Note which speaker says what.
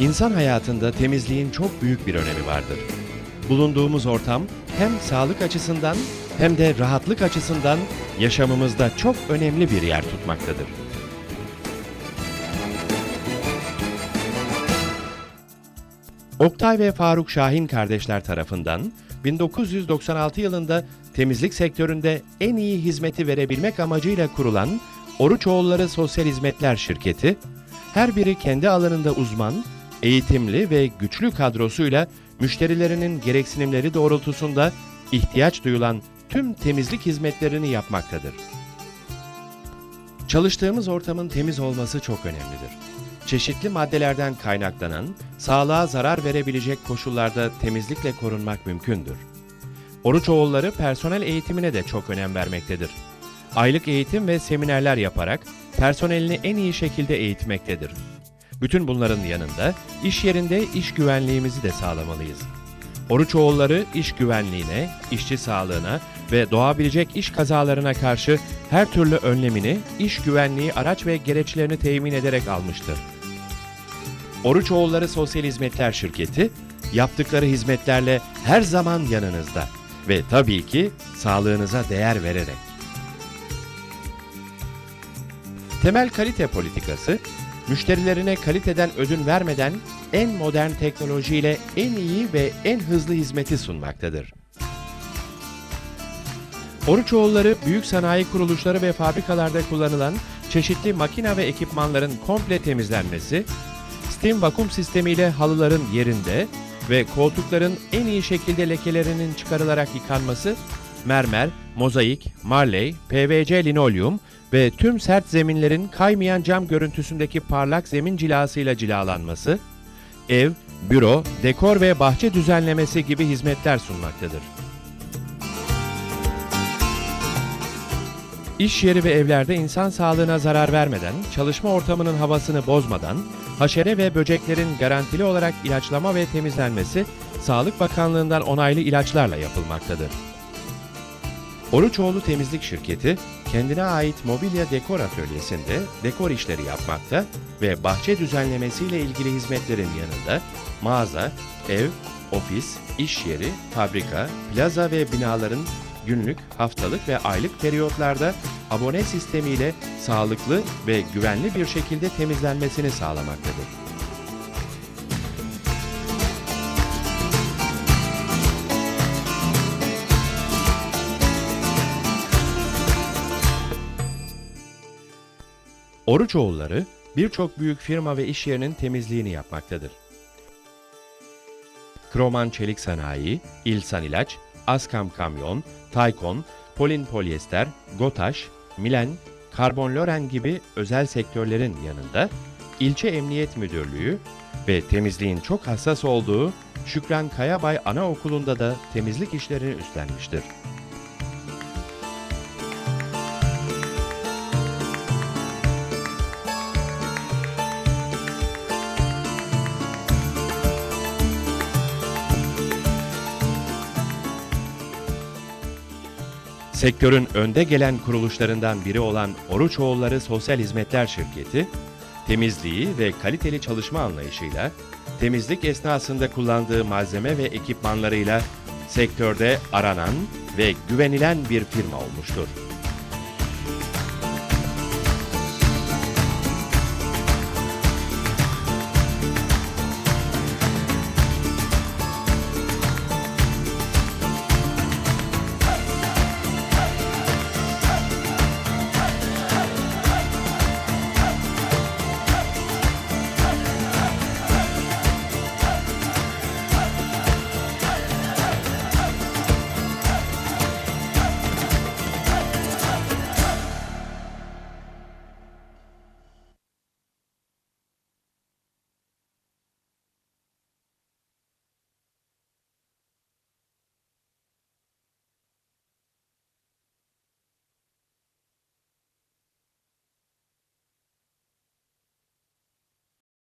Speaker 1: İnsan hayatında temizliğin çok büyük bir önemi vardır. Bulunduğumuz ortam hem sağlık açısından hem de rahatlık açısından yaşamımızda çok önemli bir yer tutmaktadır. Oktay ve Faruk Şahin kardeşler tarafından 1996 yılında temizlik sektöründe en iyi hizmeti verebilmek amacıyla kurulan Oruçoğulları Sosyal Hizmetler Şirketi, her biri kendi alanında uzman, eğitimli ve güçlü kadrosuyla müşterilerinin gereksinimleri doğrultusunda ihtiyaç duyulan tüm temizlik hizmetlerini yapmaktadır. Çalıştığımız ortamın temiz olması çok önemlidir. Çeşitli maddelerden kaynaklanan, sağlığa zarar verebilecek koşullarda temizlikle korunmak mümkündür. Oruçoğulları personel eğitimine de çok önem vermektedir. Aylık eğitim ve seminerler yaparak personelini en iyi şekilde eğitmektedir. Bütün bunların yanında iş yerinde iş güvenliğimizi de sağlamalıyız. Oruçoğulları iş güvenliğine, işçi sağlığına ve doğabilecek iş kazalarına karşı her türlü önlemini iş güvenliği araç ve gereçlerini temin ederek almıştır. Oruçoğulları Sosyal Hizmetler Şirketi, yaptıkları hizmetlerle her zaman yanınızda ve tabii ki sağlığınıza değer vererek. Temel kalite politikası, müşterilerine kaliteden ödün vermeden en modern teknolojiyle en iyi ve en hızlı hizmeti sunmaktadır. Oruçoğulları büyük sanayi kuruluşları ve fabrikalarda kullanılan çeşitli makina ve ekipmanların komple temizlenmesi, steam vakum sistemiyle halıların yerinde ve koltukların en iyi şekilde lekelerinin çıkarılarak yıkanması, mermer, mozaik, marley, PVC linolyum ve tüm sert zeminlerin kaymayan cam görüntüsündeki parlak zemin cilasıyla cilalanması, ev, büro, dekor ve bahçe düzenlemesi gibi hizmetler sunmaktadır. İş yeri ve evlerde insan sağlığına zarar vermeden, çalışma ortamının havasını bozmadan, haşere ve böceklerin garantili olarak ilaçlama ve temizlenmesi Sağlık Bakanlığı'ndan onaylı ilaçlarla yapılmaktadır. Oruçoğlu Temizlik Şirketi, kendine ait mobilya dekor atölyesinde dekor işleri yapmakta ve bahçe düzenlemesiyle ilgili hizmetlerin yanında mağaza, ev, ofis, iş yeri, fabrika, plaza ve binaların günlük, haftalık ve aylık periyotlarda abone sistemiyle sağlıklı ve güvenli bir şekilde temizlenmesini sağlamaktadır. Oruçoğulları birçok büyük firma ve iş yerinin temizliğini yapmaktadır. Kroman Çelik Sanayi, İlsan İlaç, Askam Kamyon, Taykon, Polin Polyester, Gotaş, Milen, Karbon Loren gibi özel sektörlerin yanında İlçe Emniyet Müdürlüğü ve temizliğin çok hassas olduğu Şükran Kayabay Anaokulu'nda da temizlik işlerini üstlenmiştir. Sektörün önde gelen kuruluşlarından biri olan Oruçoğulları Sosyal Hizmetler Şirketi, temizliği ve kaliteli çalışma anlayışıyla, temizlik esnasında kullandığı malzeme ve ekipmanlarıyla sektörde aranan ve güvenilen bir firma olmuştur.